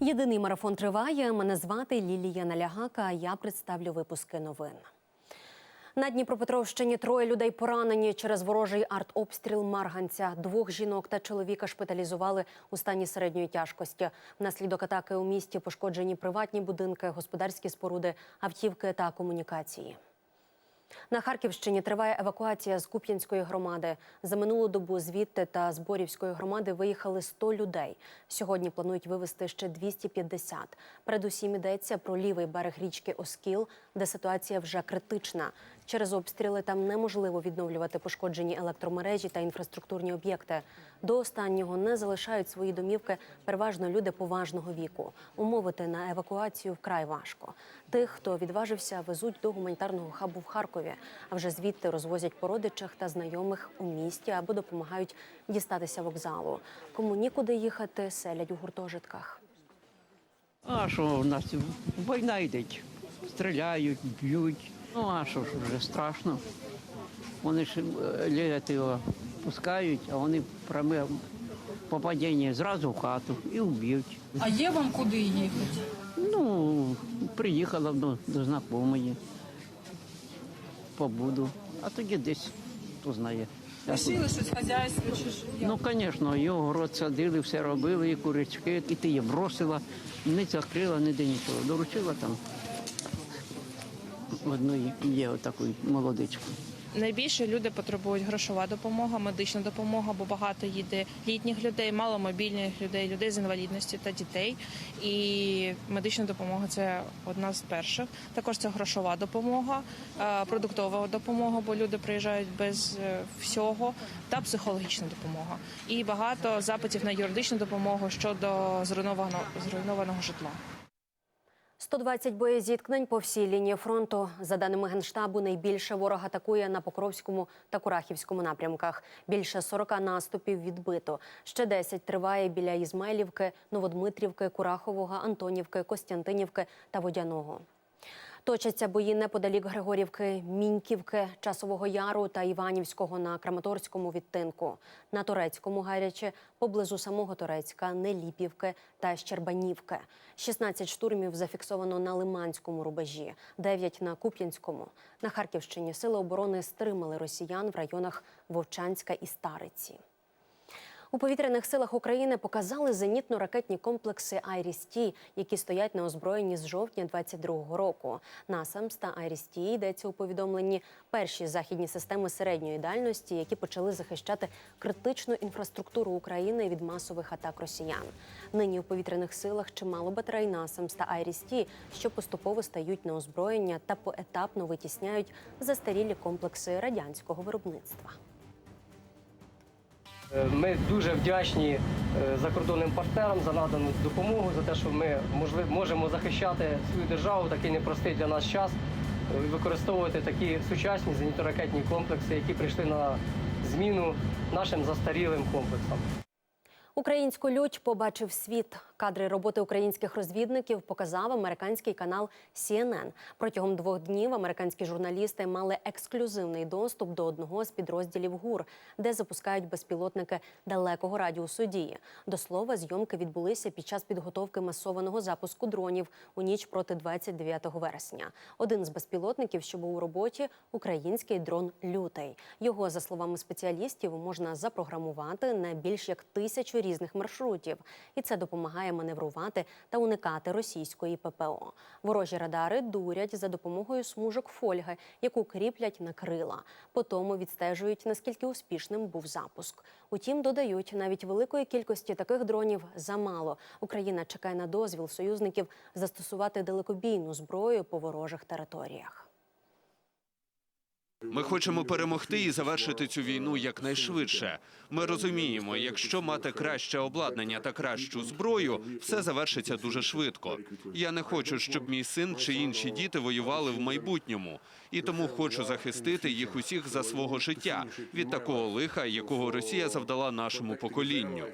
Єдиний марафон триває. Мене звати Лілія Налягака. Я представлю випуски новин. На Дніпропетровщині троє людей поранені через ворожий артобстріл Марганця. Двох жінок та чоловіка шпиталізували у стані середньої тяжкості. Внаслідок атаки у місті пошкоджені приватні будинки, господарські споруди, автівки та комунікації. На Харківщині триває евакуація з Куп'янської громади. За минулу добу звідти та з Борівської громади виїхали 100 людей. Сьогодні планують вивезти ще 250. Передусім йдеться про лівий берег річки Оскіл, де ситуація вже критична. Через обстріли там неможливо відновлювати пошкоджені електромережі та інфраструктурні об'єкти. До останнього не залишають свої домівки переважно люди поважного віку. Умовити на евакуацію вкрай важко. Тих, хто відважився, везуть до гуманітарного хабу в Харкові, а вже звідти розвозять по родичах та знайомих у місті або допомагають дістатися вокзалу. Кому нікуди їхати, селять у гуртожитках. А що в нас війна йде? Стріляють, б'ють. Ну а що ж вже страшно. Вони ж е, лягати його пускають, а вони пряме попадіння зразу в хату і вб'ють. А є вам куди їхати? Ну, приїхала до, до знайомої. Побуду, а тоді десь хто знає. Лишили щось хазяйство чи ж? Ну, звісно, його город садили, все робили, і курячки, і ти її бросила, не закрила, ніде нічого. Доручила там одної є отакої молодичку. Найбільше люди потребують грошова допомога, медична допомога, бо багато їде літніх людей, маломобільних людей, людей з інвалідністю та дітей. І медична допомога це одна з перших. Також це грошова допомога, е, продуктова допомога, бо люди приїжджають без е, всього, та психологічна допомога. І багато запитів на юридичну допомогу щодо зруйнованого зруйнованого житла. 120 боєзіткнень по всій лінії фронту. За даними Генштабу, найбільше ворог атакує на Покровському та Курахівському напрямках. Більше 40 наступів відбито. Ще 10 триває біля Ізмайлівки, Новодмитрівки, Курахового, Антонівки, Костянтинівки та Водяного. Точаться бої неподалік Григорівки, Міньківки, Часового Яру та Іванівського на Краматорському відтинку. На Турецькому гаряче, поблизу самого Турецька, Неліпівки та Щербанівки. 16 штурмів зафіксовано на Лиманському рубежі, 9 на Куп'янському. На Харківщині сили оборони стримали росіян в районах Вовчанська і Стариці. У повітряних силах України показали зенітно-ракетні комплекси «Айріс-Ті», які стоять на озброєнні з жовтня 22-го року. «Насамс» та «Айріс-Ті» йдеться у повідомленні перші західні системи середньої дальності, які почали захищати критичну інфраструктуру України від масових атак росіян. Нині у повітряних силах чимало батарей «Насамс» та «Айріс-Ті», що поступово стають на озброєння та поетапно витісняють застарілі комплекси радянського виробництва. Е, Ми дуже вдячні е, закордонним партнерам за надану допомогу, за те, що ми можемо захищати свою державу такий непростий для нас час, е, використовувати такі сучасні зенітно-ракетні комплекси, які прийшли на зміну нашим застарілим комплексам. Українську лють побачив світ. Кадри роботи українських розвідників показав американський канал CNN. Протягом двох днів американські журналісти мали ексклюзивний доступ до одного з підрозділів ГУР, де запускають безпілотники далекого радіусу дії. До слова, зйомки відбулися під час підготовки масованого запуску дронів у ніч проти 29 вересня. Один з безпілотників, що був у роботі, український дрон Лютий. Його, за словами спеціалістів, можна запрограмувати на більш як тисячу різних маршрутів, і це допомагає маневрувати та уникати російської ППО. Ворожі радари дурять за допомогою смужок фольги, яку кріплять на крила. Потому відстежують наскільки успішним був запуск. Утім, додають навіть великої кількості таких дронів замало. Україна чекає на дозвіл союзників застосувати далекобійну зброю по ворожих територіях. Ми хочемо перемогти і завершити цю війну якнайшвидше. Ми розуміємо, якщо мати краще обладнання та кращу зброю, все завершиться дуже швидко. Я не хочу, щоб мій син чи інші діти воювали в майбутньому, і тому хочу захистити їх усіх за свого життя від такого лиха, якого Росія завдала нашому поколінню.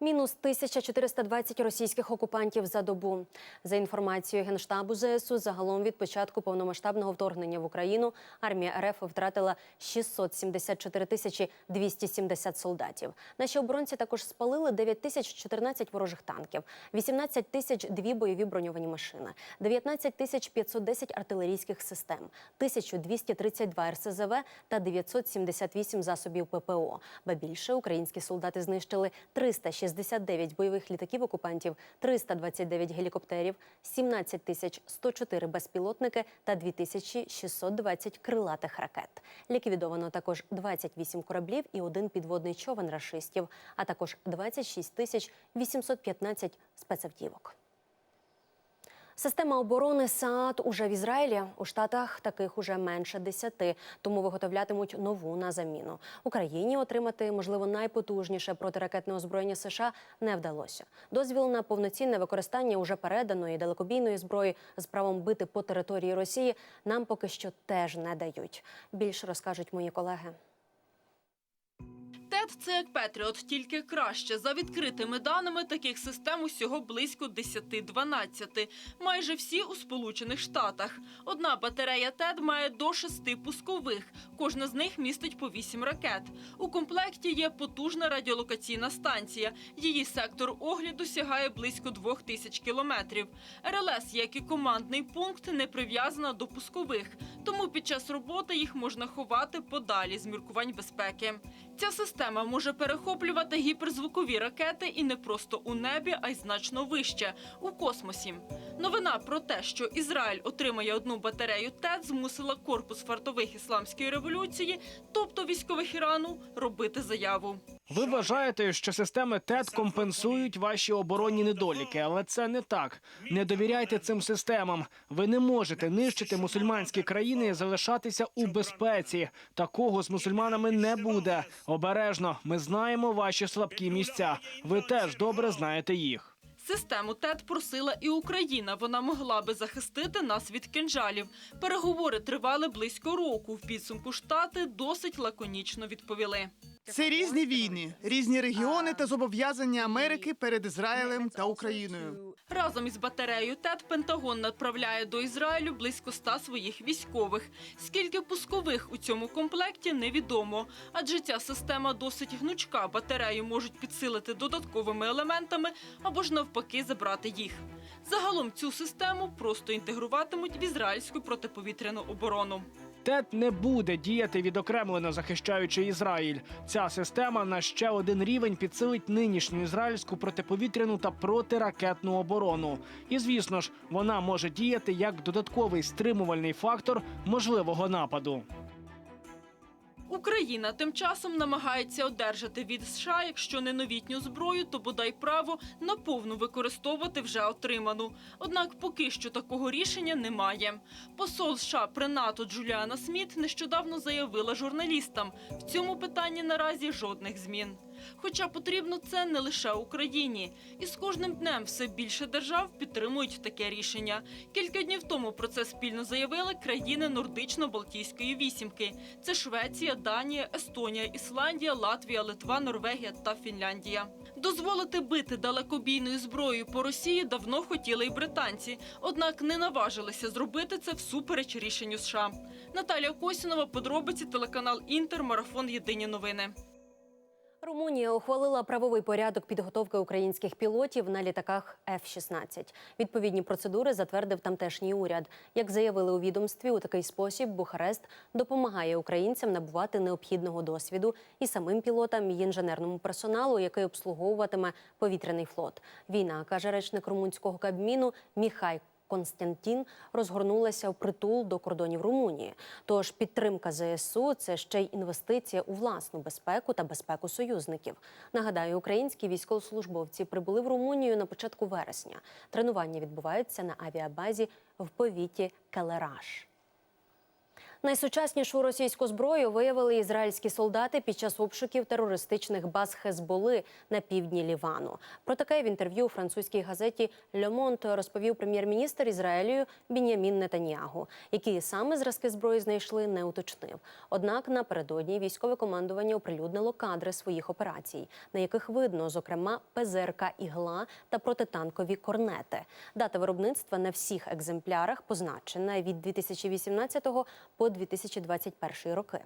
Мінус 1420 російських окупантів за добу. За інформацією Генштабу ЗСУ, загалом від початку повномасштабного вторгнення в Україну армія РФ втратила 674 тисячі 270 солдатів. Наші оборонці також спалили 9 тисяч 14 ворожих танків, 18 тисяч дві бойові броньовані машини, 19 тисяч 510 артилерійських систем, 1232 РСЗВ та 978 засобів ППО. Ба більше українські солдати знищили 369 бойових літаків окупантів, 329 гелікоптерів, 17 тисяч 104 безпілотники та 2620 крилатих ракет. Ліквідовано також 28 кораблів і один підводний човен рашистів, а також 26 тисяч 815 спецавтівок. Система оборони СААД уже в Ізраїлі. У Штатах таких уже менше десяти, тому виготовлятимуть нову на заміну. Україні отримати, можливо, найпотужніше протиракетне озброєння США не вдалося. Дозвіл на повноцінне використання уже переданої далекобійної зброї з правом бити по території Росії нам поки що теж не дають. Більше розкажуть мої колеги. ТЕТ – це як Петріот, тільки краще. За відкритими даними, таких систем усього близько 10-12. Майже всі у Сполучених Штатах. Одна батарея ТЕД має до шести пускових. Кожна з них містить по 8 ракет. У комплекті є потужна радіолокаційна станція. Її сектор огляду сягає близько 2000 кілометрів. РЛС, як і командний пункт, не прив'язана до пускових. Тому під час роботи їх можна ховати подалі з міркувань безпеки. Ця система може перехоплювати гіперзвукові ракети і не просто у небі, а й значно вище у космосі. Новина про те, що Ізраїль отримає одну батарею ТЕД, змусила корпус фартових ісламської революції, тобто військових Ірану, робити заяву. Ви вважаєте, що системи ТЕД компенсують ваші оборонні недоліки, але це не так. Не довіряйте цим системам. Ви не можете нищити мусульманські країни і залишатися у безпеці. Такого з мусульманами не буде. Обережно, ми знаємо ваші слабкі місця. Ви теж добре знаєте їх. Систему ТЕД просила і Україна. Вона могла би захистити нас від кинжалів. Переговори тривали близько року. В підсумку штати досить лаконічно відповіли. Це різні війни, різні регіони та зобов'язання Америки перед Ізраїлем та Україною. Разом із батареєю ТЕД Пентагон направляє до Ізраїлю близько ста своїх військових. Скільки пускових у цьому комплекті невідомо. Адже ця система досить гнучка. Батарею можуть підсилити додатковими елементами або ж навпаки забрати їх. Загалом цю систему просто інтегруватимуть в ізраїльську протиповітряну оборону. ТЕД не буде діяти відокремлено захищаючи Ізраїль. Ця система на ще один рівень підсилить нинішню ізраїльську протиповітряну та протиракетну оборону. І звісно ж, вона може діяти як додатковий стримувальний фактор можливого нападу. Україна тим часом намагається одержати від США, якщо не новітню зброю, то бодай право наповну використовувати вже отриману. Однак поки що такого рішення немає. Посол США при НАТО Джуліана Сміт нещодавно заявила журналістам: в цьому питанні наразі жодних змін. Хоча потрібно це не лише Україні, і з кожним днем все більше держав підтримують таке рішення. Кілька днів тому про це спільно заявили країни Нордично-Балтійської вісімки: це Швеція, Данія, Естонія, Ісландія, Латвія, Литва, Норвегія та Фінляндія. Дозволити бити далекобійною зброєю по Росії давно хотіли й британці, однак не наважилися зробити це всупереч рішенню США. Наталія Косінова, подробиці, телеканал Інтер, марафон Єдині новини. Румунія ухвалила правовий порядок підготовки українських пілотів на літаках F-16. Відповідні процедури затвердив тамтешній уряд. Як заявили у відомстві, у такий спосіб Бухарест допомагає українцям набувати необхідного досвіду і самим пілотам, і інженерному персоналу, який обслуговуватиме повітряний флот. Війна каже речник румунського кабміну Міхай Константін розгорнулася в притул до кордонів Румунії. Тож підтримка ЗСУ це ще й інвестиція у власну безпеку та безпеку союзників. Нагадаю, українські військовослужбовці прибули в Румунію на початку вересня. Тренування відбуваються на авіабазі в повіті Келераш. Найсучаснішу російську зброю виявили ізраїльські солдати під час обшуків терористичних баз Хезболи на півдні Лівану. Про таке в інтерв'ю французькій газеті «Le Monde» розповів прем'єр-міністр Ізраїлю Бінямін Нетаньягу, які саме зразки зброї знайшли, не уточнив. Однак напередодні військове командування оприлюднило кадри своїх операцій, на яких видно, зокрема, ПЗРК «Ігла» та протитанкові корнети. Дата виробництва на всіх екземплярах позначена від 2018 по 2021 роки.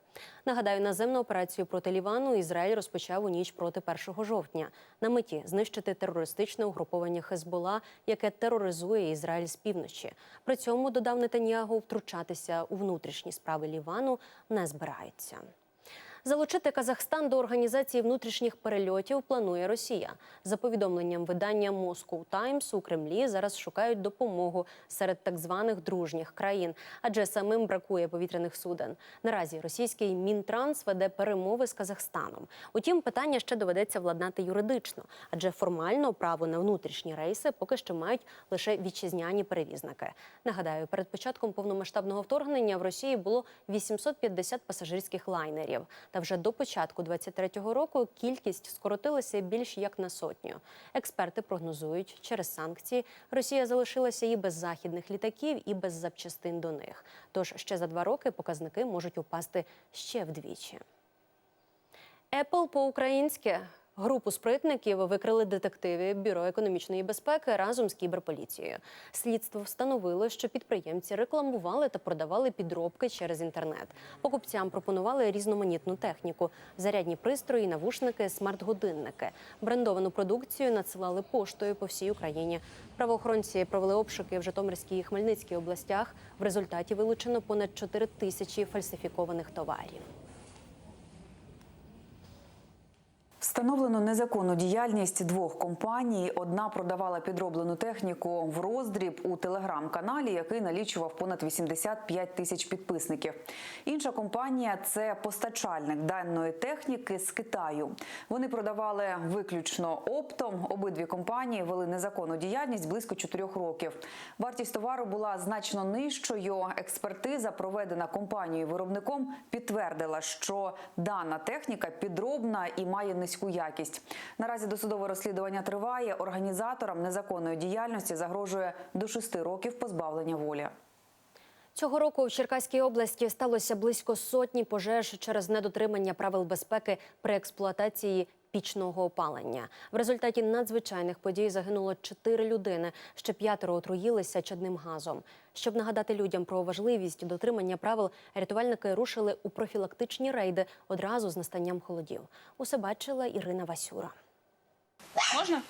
Нагадаю, наземну операцію проти Лівану Ізраїль розпочав у ніч проти 1 жовтня на меті знищити терористичне угруповання Хезбола, яке тероризує Ізраїль з півночі. При цьому додав Нетаньягу втручатися у внутрішні справи Лівану не збирається. Залучити Казахстан до організації внутрішніх перельотів планує Росія. За повідомленням видання Moscow Times у Кремлі зараз шукають допомогу серед так званих дружніх країн, адже самим бракує повітряних суден. Наразі російський Мінтранс веде перемови з Казахстаном. Утім, питання ще доведеться владнати юридично, адже формально право на внутрішні рейси поки що мають лише вітчизняні перевізники. Нагадаю, перед початком повномасштабного вторгнення в Росії було 850 пасажирських лайнерів. Та вже до початку 23-го року кількість скоротилася більш як на сотню. Експерти прогнозують, через санкції Росія залишилася і без західних літаків, і без запчастин до них. Тож ще за два роки показники можуть упасти ще вдвічі. Apple по-українськи. Групу спритників викрили детективи Бюро економічної безпеки разом з кіберполіцією. Слідство встановило, що підприємці рекламували та продавали підробки через інтернет. Покупцям пропонували різноманітну техніку: зарядні пристрої, навушники, смарт-годинники. Брендовану продукцію надсилали поштою по всій Україні. Правоохоронці провели обшуки в Житомирській і Хмельницькій областях. В результаті вилучено понад 4 тисячі фальсифікованих товарів. Встановлено незаконну діяльність двох компаній. Одна продавала підроблену техніку в роздріб у телеграм-каналі, який налічував понад 85 тисяч підписників. Інша компанія це постачальник даної техніки з Китаю. Вони продавали виключно оптом. Обидві компанії вели незаконну діяльність близько 4 років. Вартість товару була значно нижчою. Експертиза, проведена компанією-виробником, підтвердила, що дана техніка підробна і має низьку якість. Наразі досудове розслідування триває. Організаторам незаконної діяльності загрожує до 6 років позбавлення волі. Цього року в Черкаській області сталося близько сотні пожеж через недотримання правил безпеки при експлуатації пічного опалення. В результаті надзвичайних подій загинуло чотири людини. Ще п'ятеро отруїлися чадним газом. Щоб нагадати людям про важливість дотримання правил, рятувальники рушили у профілактичні рейди одразу з настанням холодів. Усе бачила Ірина Васюра. Можна?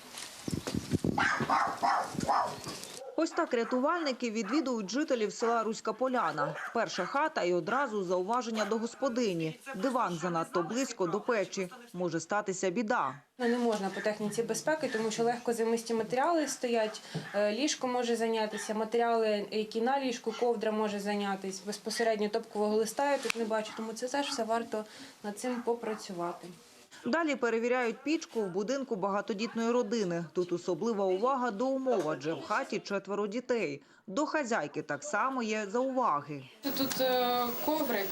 Ось так рятувальники відвідують жителів села Руська Поляна. Перша хата і одразу зауваження до господині. Диван занадто близько до печі. Може статися біда. Не можна по техніці безпеки, тому що легкозаймисті матеріали стоять, е, ліжко може зайнятися, матеріали, які на ліжку, ковдра може зайнятися. Безпосередньо топкового листа я тут не бачу, тому це теж все варто над цим попрацювати. Далі перевіряють пічку в будинку багатодітної родини. Тут особлива увага до умов, адже в хаті четверо дітей. До хазяйки так само є зауваги. Тут е, коврик,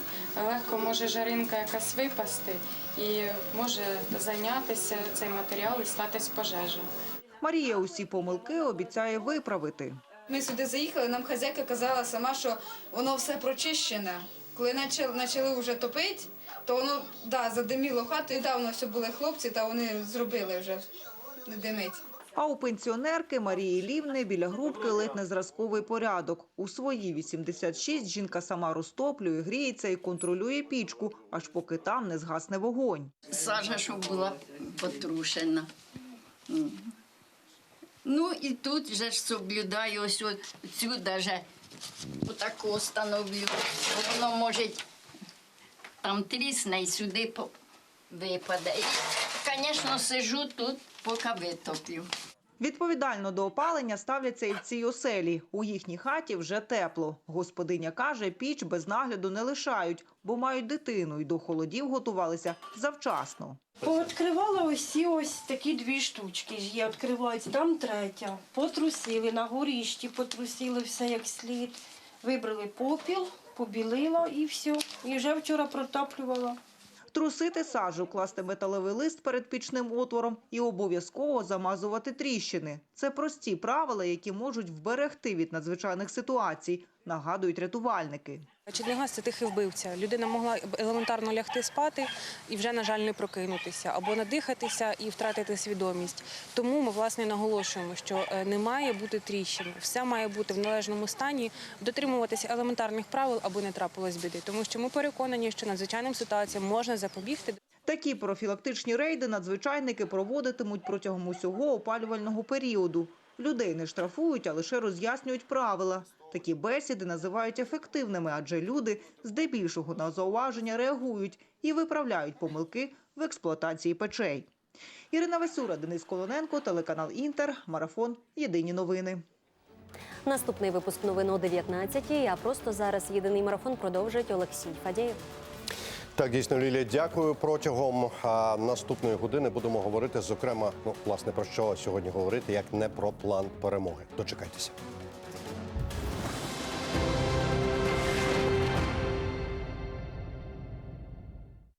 легко може жаринка якась випасти і може зайнятися цей матеріал і статись пожежа. Марія усі помилки обіцяє виправити. Ми сюди заїхали, нам хазяйка казала сама, що воно все прочищене. Коли почали вже топити, то воно да, задиміло хату, і да, воно все були хлопці, та вони зробили вже, не димить. А у пенсіонерки Марії Лівни біля грубки ледь не зразковий порядок. У свої 86 жінка сама розтоплює, гріється і контролює пічку, аж поки там не згасне вогонь. Сажа, щоб була потрушена. Ну і тут же ж соблюдаю ось цю даже отаку становлю. Воно може там трісне і сюди випаде. Звісно, сижу тут, поки витоплю. Відповідально до опалення ставляться і в цій оселі. У їхній хаті вже тепло. Господиня каже, піч без нагляду не лишають, бо мають дитину і до холодів готувалися завчасно. Пооткривала усі ось такі дві штучки ж є. Відкриваються, там третя. Потрусили, на горіщі потрусили все як слід. Вибрали попіл, побілила і все. І вже вчора протоплювала. Трусити сажу, класти металевий лист перед пічним отвором і обов'язково замазувати тріщини. Це прості правила, які можуть вберегти від надзвичайних ситуацій, нагадують рятувальники. Чернігаз – це тихий вбивця. Людина могла елементарно лягти спати і вже, на жаль, не прокинутися, або надихатися і втратити свідомість. Тому ми власне наголошуємо, що е, не має бути тріщин. Все має бути в належному стані, дотримуватися елементарних правил, аби не трапилось біди. Тому що ми переконані, що надзвичайним ситуаціям можна запобігти. Такі профілактичні рейди надзвичайники проводитимуть протягом усього опалювального періоду. Людей не штрафують, а лише роз'яснюють правила. Такі бесіди називають ефективними, адже люди здебільшого на зауваження реагують і виправляють помилки в експлуатації печей. Ірина Васюра, Денис Колоненко, телеканал Інтер, Марафон. Єдині новини. Наступний випуск новин о 19-й, А просто зараз єдиний марафон продовжить Олексій Фадєєв. Так, дійсно, Лілія, дякую. Протягом а, наступної години будемо говорити, зокрема, ну власне про що сьогодні говорити, як не про план перемоги. Дочекайтеся.